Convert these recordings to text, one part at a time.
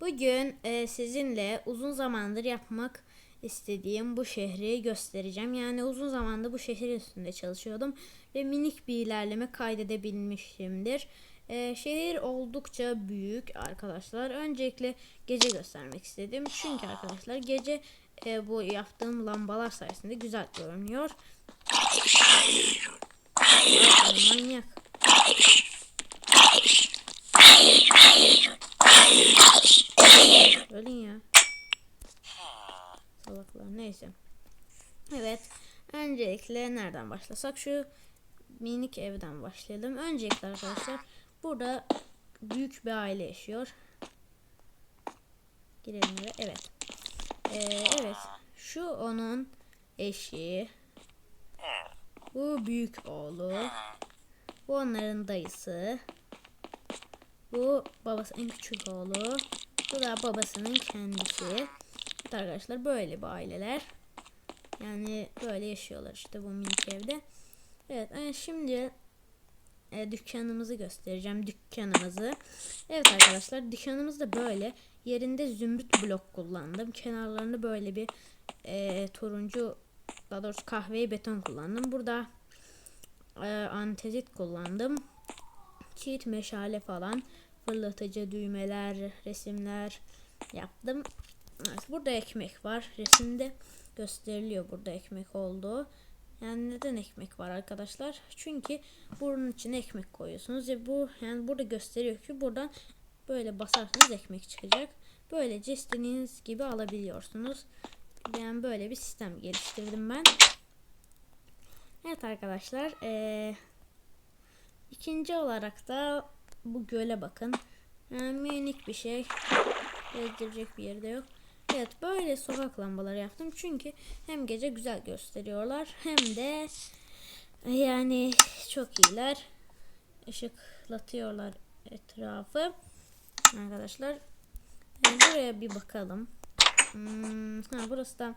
Bugün e, sizinle uzun zamandır yapmak istediğim bu şehri göstereceğim. Yani uzun zamandır bu şehir üstünde çalışıyordum ve minik bir ilerleme kaydedebilmişimdir. E, şehir oldukça büyük arkadaşlar. Öncelikle gece göstermek istedim. Çünkü arkadaşlar gece e, bu yaptığım lambalar sayesinde güzel görünüyor. Manyak. Ölün ya. Salaklar neyse. Evet. Öncelikle nereden başlasak? Şu minik evden başlayalım. Öncelikle arkadaşlar burada büyük bir aile yaşıyor. Girelim eve. Evet. Ee, evet. Şu onun eşi. Bu büyük oğlu. Bu onların dayısı. Bu babasının küçük oğlu. Bu da babasının kendisi. Evet arkadaşlar böyle bu aileler. Yani böyle yaşıyorlar işte bu minik evde. Evet yani şimdi e, dükkanımızı göstereceğim. Dükkanımızı. Evet arkadaşlar dükkanımız da böyle. Yerinde zümrüt blok kullandım. Kenarlarında böyle bir e, turuncu daha doğrusu kahveyi beton kullandım. Burada e, antezit kullandım. Kit meşale falan fırlatıcı düğmeler, resimler yaptım. Evet, burada ekmek var. Resimde gösteriliyor burada ekmek olduğu. Yani neden ekmek var arkadaşlar? Çünkü bunun içine ekmek koyuyorsunuz ve bu yani burada gösteriyor ki buradan böyle basarsanız ekmek çıkacak. Böylece istediğiniz gibi alabiliyorsunuz. Yani böyle bir sistem geliştirdim ben. Evet arkadaşlar. Ee, ikinci olarak da bu göle bakın. Yani minik bir şey. Gezdirecek bir yerde yok. Evet böyle sokak lambaları yaptım. Çünkü hem gece güzel gösteriyorlar hem de yani çok iyiler. Işıklatıyorlar etrafı. Arkadaşlar yani buraya bir bakalım. Hmm, ha, burası da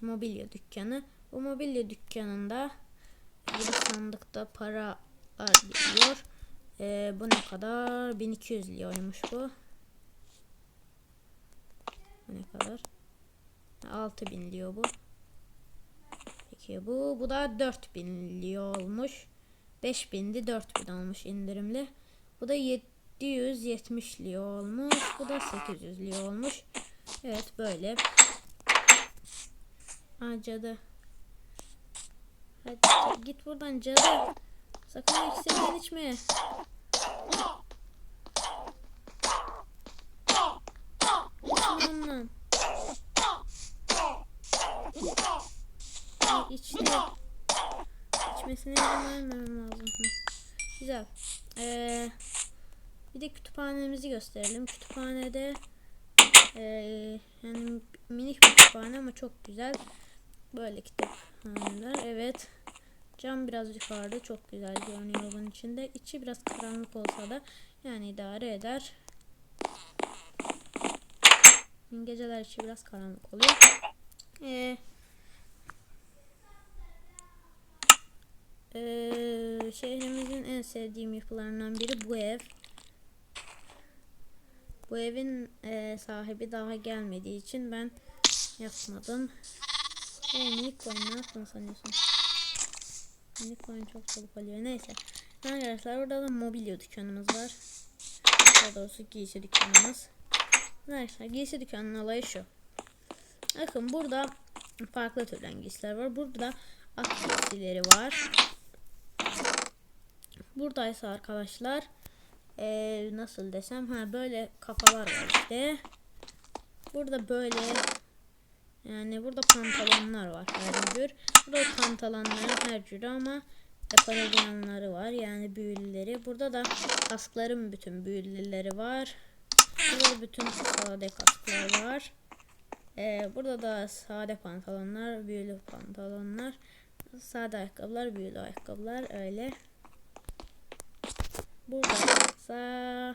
mobilya dükkanı. Bu mobilya dükkanında bir sandıkta para geliyor. Ee, bu ne kadar? 1200 liraymış bu. Bu ne kadar? 6000 diyor bu. Peki bu bu da 4000 lira olmuş. 5000'di 4000 olmuş indirimli. Bu da 770 lira olmuş. Bu da 800 lira olmuş. Evet böyle. Aa. Hadi git buradan cadı. Sakın ikisinden içme. Ondan. İçti. İçmesine izin vermemem lazım. Güzel. Ee, bir de kütüphanemizi gösterelim. Kütüphanede ee, yani minik bir kütüphane ama çok güzel. Böyle kitaphaneler. Evet. Cam biraz yukarıda çok güzel görünüyor bunun içinde. İçi biraz karanlık olsa da yani idare eder. Geceler içi biraz karanlık oluyor. Ee, ee, şehrimizin en sevdiğim yapılarından biri bu ev. Bu evin e, sahibi daha gelmediği için ben yapmadım. Hey minik koyun ne yaptın sanıyorsun? Minik koyun çok çabuk oluyor. Neyse. Arkadaşlar orada da mobilya dükkanımız var. Daha doğrusu giysi dükkanımız. Arkadaşlar giysi dükkanının olayı şu. Bakın burada farklı türden giysiler var. Burada at giysileri var. Buradaysa arkadaşlar ee, nasıl desem ha böyle kafalar var işte. Burada böyle yani burada pantolonlar var her tür. Burada pantolonların her türü ama yapabilyenleri var yani büyülüleri. Burada da kaskların bütün büyülüleri var. Burada bütün sade kasklar var. Ee, burada da sade pantolonlar, büyülü pantolonlar, sade ayakkabılar, büyülü ayakkabılar öyle. Burada ise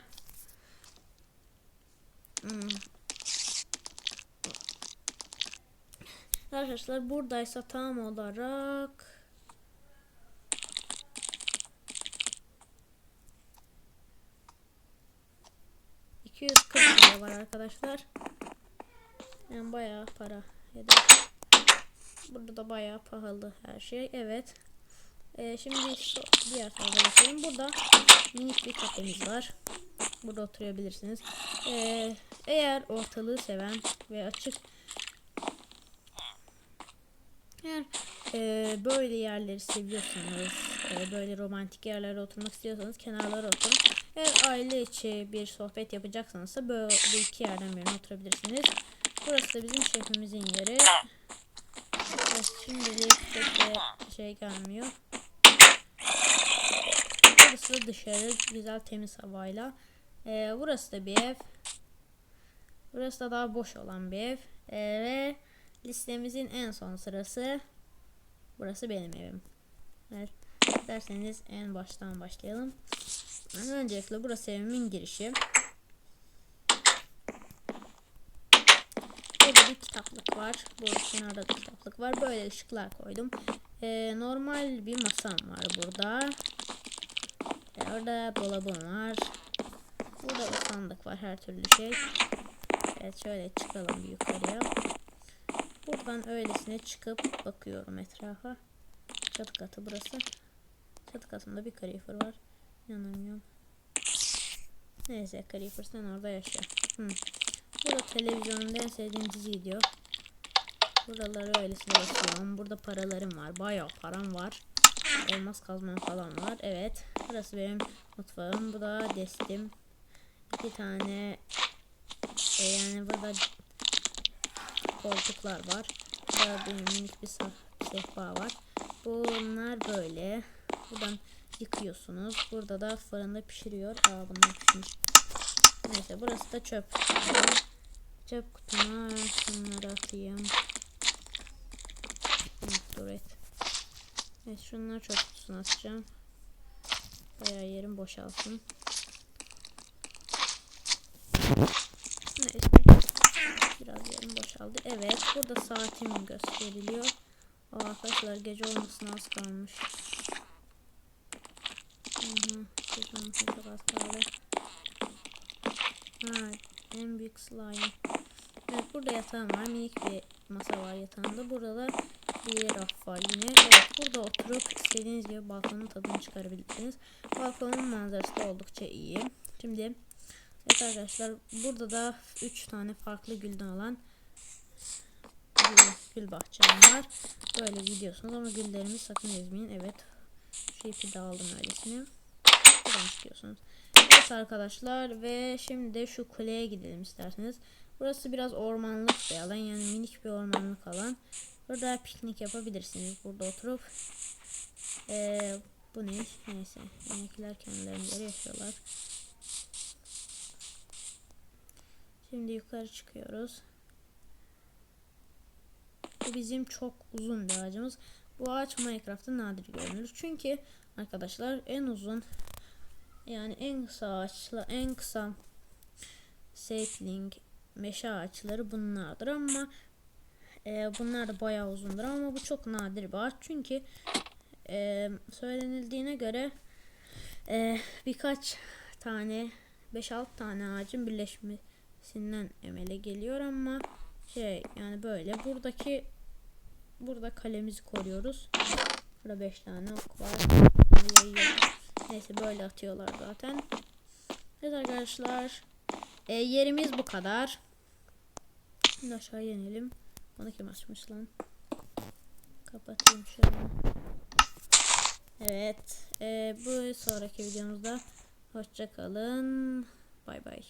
hmm. Arkadaşlar buradaysa tam olarak lira var arkadaşlar. Yani bayağı para. Burada da bayağı pahalı her şey. Evet. Ee, şimdi diğer tarafa geçelim. Burada minik bir kafemiz var. Burada oturabilirsiniz. Ee, eğer ortalığı seven ve açık eğer e, böyle yerleri seviyorsanız, e, böyle romantik yerlerde oturmak istiyorsanız kenarlara oturun. Eğer aile içi bir sohbet yapacaksanız da böyle bir iki yerden birine oturabilirsiniz. Burası da bizim şefimizin yeri. Evet, şimdilik pek de şey gelmiyor. Burası da dışarı güzel temiz havayla. E, burası da bir ev. Burası da daha boş olan bir ev. E, ve listemizin en son sırası burası benim evim. Evet. Derseniz en baştan başlayalım. Yani öncelikle burası evimin girişi. Burada bir kitaplık var. Bu kenarda da kitaplık var. Böyle ışıklar koydum. Ee, normal bir masam var burada. Ee, orada dolabım var. Burada da sandık var. Her türlü şey. Evet şöyle çıkalım bir yukarıya. Buradan öylesine çıkıp bakıyorum etrafa. Çatı katı burası. Çatı katında bir Creeper var. İnanamıyorum. Neyse Creeper sen orada yaşa. Hı. Burada televizyonda en sevdiğim dizi diyor. Buraları öylesine basıyorum. Burada paralarım var. Bayağı param var. Elmas kazmam falan var. Evet. Burası benim mutfağım. Bu da destim. İki tane e, yani burada koltuklar var. Burada bir sehpa var. Bunlar böyle. Buradan yıkıyorsunuz. Burada da fırında pişiriyor. Aa bunlar pişmiş. Neyse burası da çöp. Çöp kutuma şunları atayım. Dur et. Evet şunları çöp kutusuna atacağım. Bayağı yerim boşalsın. Neyse. Boşaldı. Evet burada saatim gösteriliyor. Aa, arkadaşlar gece olmasına az kalmış. Hı kaldı. Ha, en büyük slime. Evet burada yatağım var. Minik bir masa var yatağında. Burada da bir raf var yine. Evet burada oturup istediğiniz gibi balkonun tadını çıkarabilirsiniz. Balkonun manzarası da oldukça iyi. Şimdi evet arkadaşlar burada da 3 tane farklı gülden olan gül, bahçem var. Böyle gidiyorsunuz ama güllerimi sakın ezmeyin. Evet. Şu ipi de aldım öylesine. Buradan çıkıyorsunuz. Evet arkadaşlar ve şimdi de şu kuleye gidelim isterseniz. Burası biraz ormanlık bir alan yani minik bir ormanlık alan. Burada piknik yapabilirsiniz burada oturup. Ee, bu ne? Neyse. Inekler kendilerinde yaşıyorlar. Şimdi yukarı çıkıyoruz. Bu bizim çok uzun bir ağacımız. Bu ağaç Minecraft'ta nadir görünür. Çünkü arkadaşlar en uzun yani en kısa ağaçla en kısa sapling meşe ağaçları bunlardır ama e, bunlar da bayağı uzundur ama bu çok nadir bir ağaç çünkü e, söylenildiğine göre e, birkaç tane 5-6 tane ağacın birleşmesinden emele geliyor ama şey yani böyle buradaki burada kalemizi koruyoruz. Burada 5 tane ok var. Neyse böyle atıyorlar zaten. Evet arkadaşlar. E, yerimiz bu kadar. Şimdi aşağı inelim. Onu kim açmış lan? Kapatayım şöyle. Evet. E, bu sonraki videomuzda hoşça kalın. Bay bay.